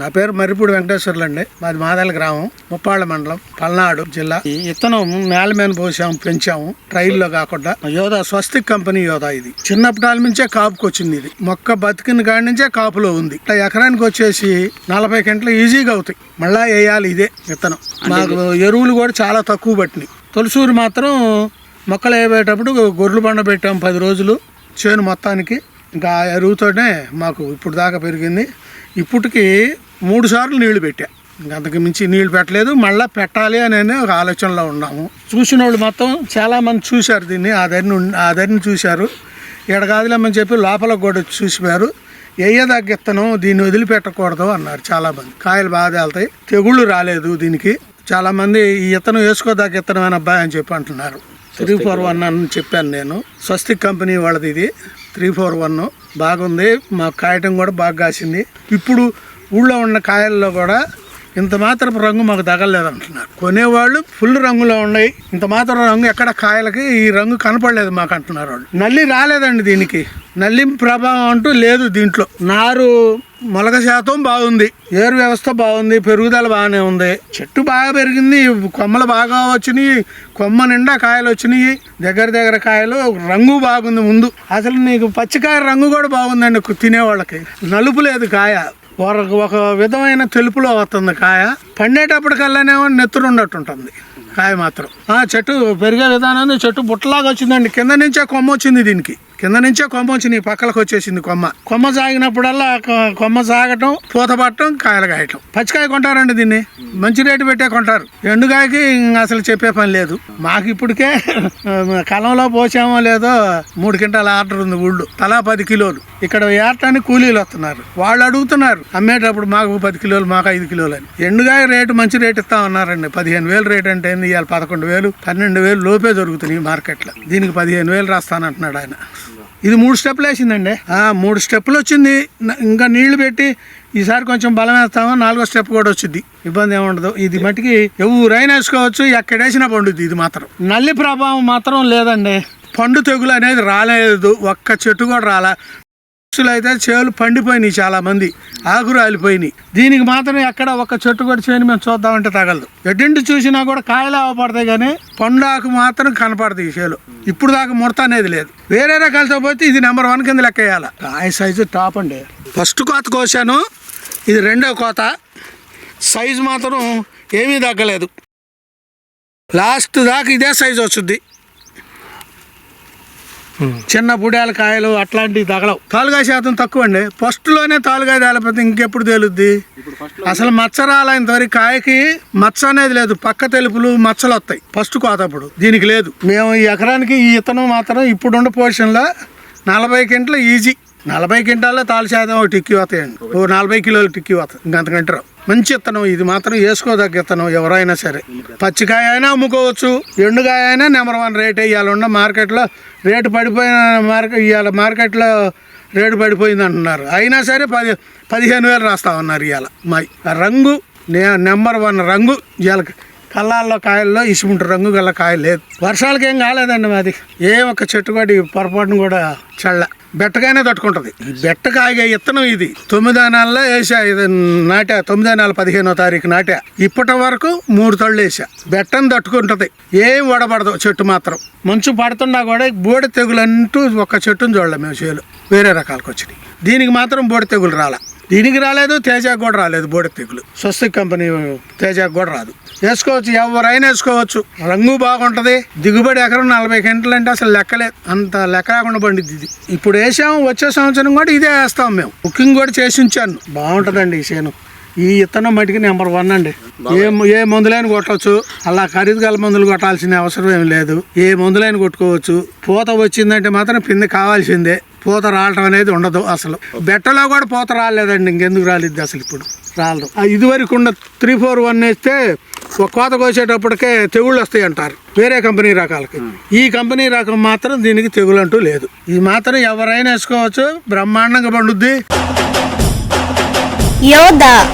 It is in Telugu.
నా పేరు మర్రిపూడి వెంకటేశ్వర్లు అండి మాది మాదల గ్రామం. ముప్పాళ్ళ మండలం పల్నాడు జిల్లా. ఈ ఇత్తనం నేల మీద పోసాము పెంచాము. ట్రైల్లో కాకుండా యోధా స్వస్తిక్ కంపెనీ యోధా ఇది. చిన్నప్పటి నుంచే కాపుకి వచ్చింది ఇది. మొక్క బతికిన కాడి నుంచే కాపులో ఉంది. ఇట్లా ఎకరానికి వచ్చేసి నలభై గంటలు ఈజీగా అవుతాయి. మళ్ళా వేయాలి ఇదే విత్తనం. మాకు ఎరువులు కూడా చాలా తక్కువ పట్టినాయి. తొలసూరు మాత్రం మొక్కలు వేయబోయేటప్పుడు గొర్రెలు పండ పెట్టాం పది రోజులు. చేను మొత్తానికి ఇంకా ఆ ఎరువుతోనే మాకు ఇప్పుడు దాకా పెరిగింది. ఇప్పటికి మూడు సార్లు నీళ్ళు పెట్టా. అంతకు మించి నీళ్ళు పెట్టలేదు. మళ్ళీ పెట్టాలి అనే ఒక ఆలోచనలో ఉన్నాము. చూసిన వాళ్ళు మొత్తం చాలామంది చూశారు దీన్ని. ఆ ధరిని ఆ ధరిని చూశారు. ఎడగాదిలేమని చెప్పి లోపల కూడా చూసిపోయారు. వేయదగ్గ ఇత్తనం దీన్ని వదిలిపెట్టకూడదు అన్నారు చాలామంది కాయలు బాగా తేలుతాయి. తెగుళ్ళు రాలేదు దీనికి. చాలామంది ఈ ఇత్తనం వేసుకోదగ్గ ఇత్తనం అని అబ్బాయి అని చెప్పి అంటున్నారు. త్రీ ఫోర్ వన్ అని చెప్పాను నేను. స్వస్తిక్ కంపెనీ వాళ్ళది ఇది. Three four one. బాగుంది. మా కాయటం కూడా బాగా కాసింది. ఇప్పుడు ఊళ్ళో ఉన్న కాయల్లో కూడా ఇంత మాత్రం రంగు మాకు తగలలేదు అంటున్నారు కొనేవాళ్ళు ఫుల్ రంగులో ఉన్నాయి. ఇంత మాత్రం రంగు ఎక్కడ కాయలకి ఈ రంగు కనపడలేదు మాకు అంటున్నారు వాళ్ళు. నల్లి రాలేదండి దీనికి. నల్లి ప్రభావం అంటూ లేదు దీంట్లో. నారు మొలక శాతం బాగుంది. ఏరు వ్యవస్థ బాగుంది పెరుగుదల బాగానే ఉంది. చెట్టు బాగా పెరిగింది కొమ్మలు బాగా వచ్చినాయి కొమ్మ నిండా కాయలు వచ్చినాయి. దగ్గర దగ్గర కాయలు రంగు బాగుంది ముందు. అసలు నీకు పచ్చికాయ రంగు కూడా బాగుందండి తినేవాళ్ళకి. నలుపు లేదు కాయ. ఒక ఒక విధమైన తెలుపులో వస్తుంది కాయ. పండేటప్పటికల్లానేమో నెత్తురు ఉంటుంది. కాయ మాత్రం. ఆ చెట్టు పెరిగే విధానం చెట్టు బుట్టలాగా వచ్చిందండి. కింద నుంచే కొమ్మ వచ్చింది దీనికి. కింద నుంచే కొమ్మ వచ్చింది పక్కలకు వచ్చేసింది కొమ్మ. కొమ్మ సాగినప్పుడల్లా కొమ్మ సాగటం పూత పట్టడం కాయలు కాయటం. పచ్చికాయ కొంటారండి దీన్ని. మంచి రేటు పెట్టే కొంటారు. ఎండుకాయకి అసలు చెప్పే పని లేదు. మాకు ఇప్పటికే కలంలో పోసామో లేదో మూడు క్వింటాల ఆర్డర్ ఉంది ఊళ్ళో తలా పది కిలోలు. ఇక్కడ ఏరటానికి కూలీలు వస్తున్నారు. వాళ్ళు అడుగుతున్నారు అమ్మేటప్పుడు మాకు పది కిలోలు మాకు ఐదు కిలోలు అని. ఎండుగాయ రేటు మంచి రేటు ఇస్తా ఉన్నారండి. పదిహేను వేలు రేట్ అంటే ఏంది ఇవాళ పదకొండు వేలు పన్నెండు వేలు లోపే దొరుకుతున్నాయి మార్కెట్లో. దీనికి పదిహేను వేలు రాస్తానంటున్నాడు ఆయన. ఇది మూడు స్టెప్లు వేసిందండి. ఆ, మూడు స్టెప్పులు వచ్చింది. ఇంకా నీళ్ళు పెట్టి ఈసారి కొంచెం బలం వేస్తామో. నాలుగో స్టెప్ కూడా వచ్చింది. ఇబ్బంది ఏముండదు ఇది మట్టికి ఎవరైనా వేసుకోవచ్చు. ఎక్కడ వేసినా పండుద్ది ఇది మాత్రం. నల్లి ప్రభావం మాత్రం లేదండి. పండు తెగులు అనేది రాలేదు. ఒక్క చెట్టు కూడా రాలా. పక్షులు అయితే చేలు పండిపోయినాయి చాలా మంది ఆకు దీనికి మాత్రం ఎక్కడ ఒక చెట్టు కూడా చేయని మేము చూద్దామంటే తగలదు. ఎటుంటి చూసినా కూడా కాయలు అవపడతాయి కానీ పండాకు మాత్రం కనపడదు ఈ చేలు. ఇప్పుడు దాకా ముడత అనేది లేదు. వేరే రకాలతో పోతే ఇది నెంబర్ వన్ కింద లెక్క వేయాలి? కాయ సైజు టాప్ అండి. ఫస్ట్ కోత కోసాను ఇది రెండో కోత. సైజు మాత్రం ఏమీ తగ్గలేదు. లాస్ట్ దాకా ఇదే సైజు వస్తుంది. చిన్న బుడాల కాయలు అట్లాంటివి తగలవు. తాలుగాయ శాతం తక్కువ అండి ఫస్ట్లోనే తాలుగాయ తేలిపోతే ఇంకెప్పుడు తేలుద్ది? అసలు మచ్చ రాలేంత వరకు కాయకి మచ్చ అనేది లేదు. పక్క తెలుపులు మచ్చలు వస్తాయి. ఫస్ట్ కోతప్పుడు. దీనికి లేదు. మేము ఈ ఎకరానికి ఈ ఇతనం మాత్రం ఇప్పుడున్న పొజిషన్లో నలభై క్వింటలు ఈజీ. నలభై క్వింటాల్లో తాలు శాతం ఒక టిక్కి వస్తాయండి. ఓ నలభై కిలోలు టిక్కి వస్తాయి. ఇంకంతకంటే రావు. మంచి ఇత్తనం ఇది మాత్రం వేసుకోదగ్గ ఇత్తనం ఎవరైనా సరే. పచ్చికాయ అయినా అమ్ముకోవచ్చు. ఎండుకాయ అయినా నెంబర్ వన్ రేట్ ఇవ్వాలన్నా ఉన్న మార్కెట్లో రేటు పడిపోయిన మార్కెట్ ఇవాళ మార్కెట్లో రేటు పడిపోయింది అంటున్నారు. అయినా సరే పది పదిహేను వేలు రాస్తా ఉన్నారు ఇవాళ మా రంగు నే- నెంబర్ వన్ రంగు ఇవాళ కళ్ళాల్లో కాయల్లో ఇసుముంటు రంగు గల కాయ లేదు. వర్షాలకి ఏం కాలేదండి మాది. ఏ ఒక్క చెట్టు కూడా పొరపాటును కూడా చల్ల. బెట్టగానే తట్టుకుంటుంది. బెట్ట కాయగా ఇత్తనం ఇది. తొమ్మిదో నెలలో వేసా. ఇది నాటా. తొమ్మిదో నెల పదిహేనో తారీఖు నాటా. ఇప్పటి వరకు మూడు తళ్ళు వేసా. బెట్టను తట్టుకుంటుంది. ఏం వడబడదు చెట్టు మాత్రం. మంచు పడుతున్నా కూడా బోడి తెగులు అంటూ ఒక్క చెట్టును చూడలేము మేము చేలు. వేరే రకాలకు వచ్చినాయి. దీనికి మాత్రం బోడి తెగులు రాలా. దీనికి రాలేదు తేజాకు కూడా రాలేదు బోడి తెగులు. స్వస్తిక్ కంపెనీ తేజాకు కూడా రాదు. వేసుకోవచ్చు ఎవరైనా వేసుకోవచ్చు. రంగు బాగుంటది దిగుబడి ఎకరం నలభై గంటలు అంటే అసలు లెక్కలేదు అంత లెక్క లేకుండా పండిద్ది ఇది. ఇప్పుడు వేసాము వచ్చే సంవత్సరం కూడా ఇదే వేస్తాం మేము. బుకింగ్ కూడా చేసి ఉంచాను. బాగుంటుందండి ఈ చేను ఈ ఇత్తనం మటుకి నెంబర్ వన్ అండి. ఏ ఏ మందులైనా కొట్టవచ్చు అలా ఖరీదు గల మందులు కొట్టాల్సిన అవసరం ఏమి లేదు. ఏ మందులైనా కొట్టుకోవచ్చు. పూత వచ్చిందంటే మాత్రం పిండి కావాల్సిందే. పూత రావటం అనేది ఉండదు అసలు. బెట్టలో కూడా పూత రాలేదండి. ఇంకెందుకు రాలేదు అసలు ఇప్పుడు? రాలదు. ఇదివరకు ఉన్న త్రీ ఫోర్ వన్ వేస్తే ఒక కోత కోసేటప్పటికే తెగుళ్ళు వస్తాయి అంటారు. వేరే కంపెనీ రకాలకి. ఈ కంపెనీ రకం మాత్రం దీనికి తెగులు అంటూ లేదు. ఇది మాత్రం ఎవరైనా వేసుకోవచ్చు. బ్రహ్మాండంగా పండుద్ది. యోధ